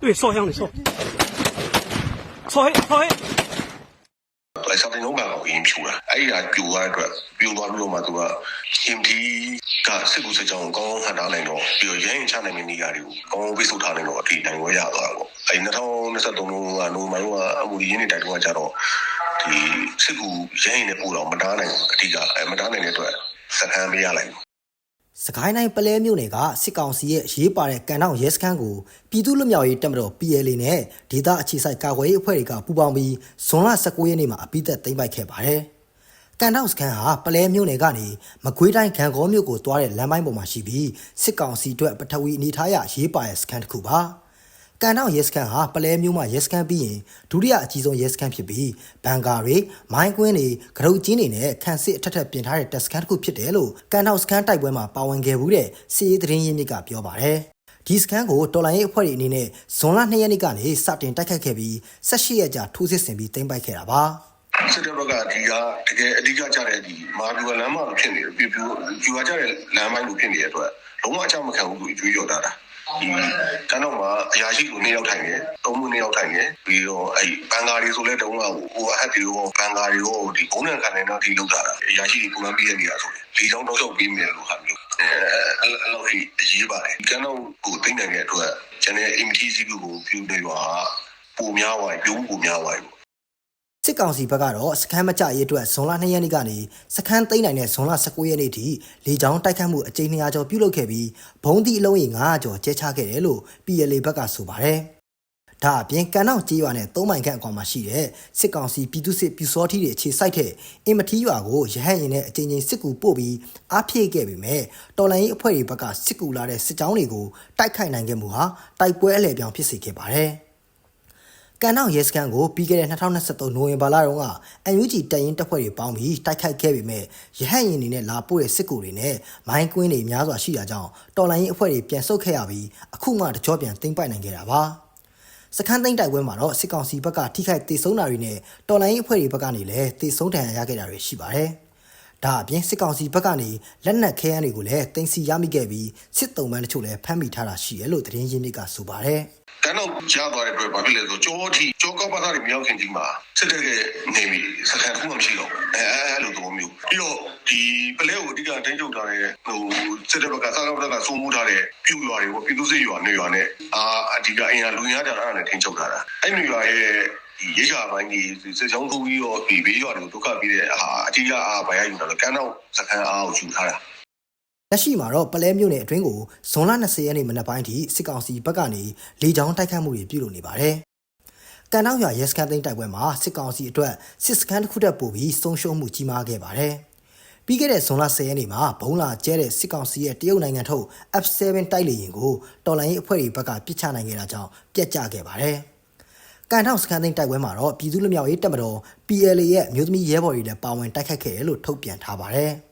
对，烧香的烧，烧黑烧黑。 လိုက်စာတင်လုံးမှာကိုရင်ဖြူတာအဲ့ဒီကပြူသွားတဲ့အတွက်ပြူသွားပြီးတော့မှသူကရှင်တီကစစ်ကူစစ်ကြောင်းကိုကောင်းကောင်းဟန်တားနိုင်တော့ပြီးတော့ရရင်ချနိုင်တဲ့နေရာတွေကိုကောင်းကောင်းပိတ်ဆို့ထားနိုင်တော့အထိနိုင်ဝဲရသွားတာပေါ့အဲ့ဒီ2023လုံးကနိုမိုင်းကအမူရင်းနေတိုက်တော့ကြတော့ဒီစစ်ကူရရင်နဲ့ပို့တော့မတားနိုင်ဘူးအဓိကအဲမတားနိုင်တဲ့အတွက်စခန်းမရလိုက်ဘူး စကိုင်းတိုင်းပလဲမြို့နယ်ကစစ်ကောင်စီရဲ့ရေးပါတဲ့ကန်တောင်ရဲစခန်းကိုပြည်သူ့လူမျိုးရေးတပ်မတော် PLA နဲ့ဒေသအခြေစိုက်ကာကွယ်ရေးအဖွဲ့တွေကပူးပေါင်းပြီးဇွန်လ19ရက်နေ့မှာအပိသက်သိမ်းပိုက်ခဲ့ပါတယ်။ကန်တောင်စခန်းဟာပလဲမြို့နယ်ကနေမကွေးတိုင်းဂံကောမြို့ကိုတွားတဲ့လမ်းပိုင်းပေါ်မှာရှိပြီးစစ်ကောင်စီအတွက်ပထဝီအနေထားရရေးပါတဲ့စခန်းတစ်ခုပါ။ ကန်တောင်ရဲစခန်းဟာပလဲမျိုးမှာရဲစခန်းပြီးရင်ဒုတိယအကြီးဆုံးရဲစခန်းဖြစ်ပြီးဘန်ကာတွေမိုင်းကွင်းတွေကရုတ်ကျင်းတွေနဲ့ခန့်စစ်အထက်ထပ်ပြင်ထားတဲ့တပ်စခန်းတစ်ခုဖြစ်တယ်လို့ကန်တောင်စခန်းတိုက်ပွဲမှာပါဝင်ခဲ့ဘူးတဲ့စီရေးသတင်းရင်းမြစ်ကပြောပါတယ်ဒီစကန်ကိုတော်လိုင်းရေးအဖွဲ့တွေအနေနဲ့ဇွန်လ2ရက်နေ့ကနေစတင်တိုက်ခတ်ခဲ့ပြီး18ရက်ကြာထိုးစစ်ဆင်ပြီးသိမ်းပိုက်ခဲ့တာပါစစ်တပ်ဘက်ကဒီကတကယ်အဓိကကြတဲ့ဒီမာဗျူလမ်းမလိုဖြစ်နေတယ်ပြပြပြူကကြတဲ့လမ်းပိုင်းလိုဖြစ်နေတဲ့အတွက်လုံးဝအချမခံဘူးလို့ကြွေးကြော်တာတာဒီ ကနောက်မှာအရာရှိကိုနှစ်ယောက်ထိုင်တယ်သုံးမှုနှစ်ယောက်ထိုင်တယ်ပြီးတော့အဲ့ဘန်ကာတွေဆိုလဲတုံးကဟိုဟက်ပြီးတော့ဘန်ကာတွေကိုဒီဘုံနဲ့ခံနေတော့ဒီလောက်တာအရာရှိကိုပုံမှန်ပြည့်နေရဆိုတယ်လေချောင်းတော့ချုပ်ပြီးမယ်လို့ဟာမျိုးအဲအဲ့လိုကြီးအရေးပါတယ်ကနောက်ကိုသိနိုင်တဲ့အတွက်ကျန်တဲ့ MTC ကိုပြုနေရွာပုံများသွားပြီပြုံးပုံများသွားပြီ စစ်ကောင်စီဘက်ကတော့စခန်းမကြရေးအတွက်ဇွန်လ2ရက်နေ့ကနေစခန်းသိမ်းနိုင်တဲ့ဇွန်လ19ရက်နေ့ထိလေကြောင်းတိုက်ခတ်မှုအကြိမ်200ကျော်ပြုလုပ်ခဲ့ပြီးဘုံသီးအလုံးရေ900ကျော်ကျဲချခဲ့တယ်လို့ PLA ဘက်ကဆိုပါတယ်။ဒါအပြင်ကန်နောက်ကြေးရွာနဲ့၃မိုင်ခန့်အကွာမှာရှိတဲ့စစ်ကောင်စီပြည်သူစစ်ပြူစောထီးတွေအခြေစိုက်တဲ့အင်မထီးရွာကိုရဟတ်ရင်နဲ့အကြိမ်ကြိမ်စစ်ကူပို့ပြီးအားဖြည့်ခဲ့ပေမဲ့တော်လိုင်းရေးအဖွဲ့တွေဘက်ကစစ်ကူလာတဲ့စစ်ကြောင်းတွေကိုတိုက်ခိုက်နိုင်ခဲ့မှုဟာတိုက်ပွဲအလဲပြောင်းဖြစ်စေခဲ့ပါတယ်။ ကန်နောက်ရဲစခန်းကိုပြီးခဲ့တဲ့2023နိုဝင်ဘာလတုန်းကအန်ယူဂျီတပ်ရင်းတပ်ဖွဲ့တွေပေါင်းပြီးတိုက်ခိုက်ခဲ့ပေမဲ့ရဟတ်ရင်တွေနဲ့လာပို့တဲ့စစ်ကူတွေနဲ့မိုင်းကွင်းတွေများစွာရှိတာကြောင့်တော်လိုင်းရင်အဖွဲ့တွေပြန်ဆုတ်ခဲ့ရပြီးအခုမှတကြောပြန်သိမ်းပိုက်နိုင်ခဲ့တာပါစခန်းသိမ်းတိုက်ပွဲမှာတော့စစ်ကောင်စီဘက်ကထိခိုက်ဒေဆုံးတာတွေနဲ့တော်လိုင်းရင်အဖွဲ့တွေဘက်ကနေလည်းဒေဆုံးဒဏ်ရာရခဲ့တာတွေရှိပါတယ် ဒါအပြင်စစ်ကောင်စီဘက်ကနေလက်နက်ခဲယမ်းတွေကိုလည်းတင်စီရမိခဲ့ပြီးစစ်တုံးပန်းတချို့လည်းဖမ်းမိထားတာရှိတယ်လို့သတင်းရင်းမြစ်ကဆိုပါတယ်ကန်းတော့ကြားသွားတဲ့အတွက်ဘာဖြစ်လဲဆိုကြောအထိကြောကောက်ပါသားတွေမြောက်ခင်ကြီးမှာစစ်တပ်ရဲ့နေပြီစခန်းတစ်ခုမှမရှိတော့ဘူးအဲအဲလိုသဘောမျိုးပြီးတော့ဒီပလဲကိုအဓိကတင်းချုပ်ထားတဲ့ဟိုစစ်တပ်ဘက်ကစားကောက်ဘက်ကစိုးမိုးထားတဲ့ပြူရွာတွေပေါ့ပြည်သူစစ်ရွာနေရွာနဲ့အာအဓိကအင်အားလူများကြတာနဲ့တင်းချုပ်ထားတာအဲ့နေရွာရဲ့ ဒီရိခါပိုင်းကြီးစစ်ကြောင်းထိုးပြီးတော့ဒီဘေးရွာတွေကိုဒုက္ခပြီးတဲ့အာအဓိကအားဘာရယူတာလဲကန်းတော့စခန်းအားကိုယူထားတာလက်ရှိမှာတော့ပလဲမြို့နယ်အတွင်းကိုဇွန်လ20ရက်နေ့မနက်ပိုင်းထိစစ်ကောင်စီဘက်ကနေလေကြောင်းတိုက်ခတ်မှုတွေပြုလုပ်နေပါတယ်။ကန်နောက်ရွာရဲစခန်းသိမ်းတိုက်ပွဲမှာစစ်ကောင်စီအတွက်စစ်စခန်းတစ်ခုတည်းပို့ပြီးဆုံးရှုံးမှုကြီးမားခဲ့ပါတယ်။ပြီးခဲ့တဲ့ဇွန်လ10ရက်နေ့မှာဘုံလာကျဲတဲ့စစ်ကောင်စီရဲ့တရုတ်နိုင်ငံထုတ် F7 တိုက်လေယာဉ်ကိုတော်လိုင်းရေးအဖွဲ့တွေဘက်ကပစ်ချနိုင်ခဲ့တာကြောင့်ပြက်ကျခဲ့ပါတယ်။ ကန်ထောက်စကန်သိန်းတိုက်ပွဲမှာတော့ပြည်သူ့လူမျိုးရေးတပ်မတော် PLA ရဲ့အမျိုးသမီးရဲဘော်တွေလည်းပါဝင်တိုက်ခတ်ခဲ့တယ်လို့ထုတ်ပြန်ထားပါတယ်။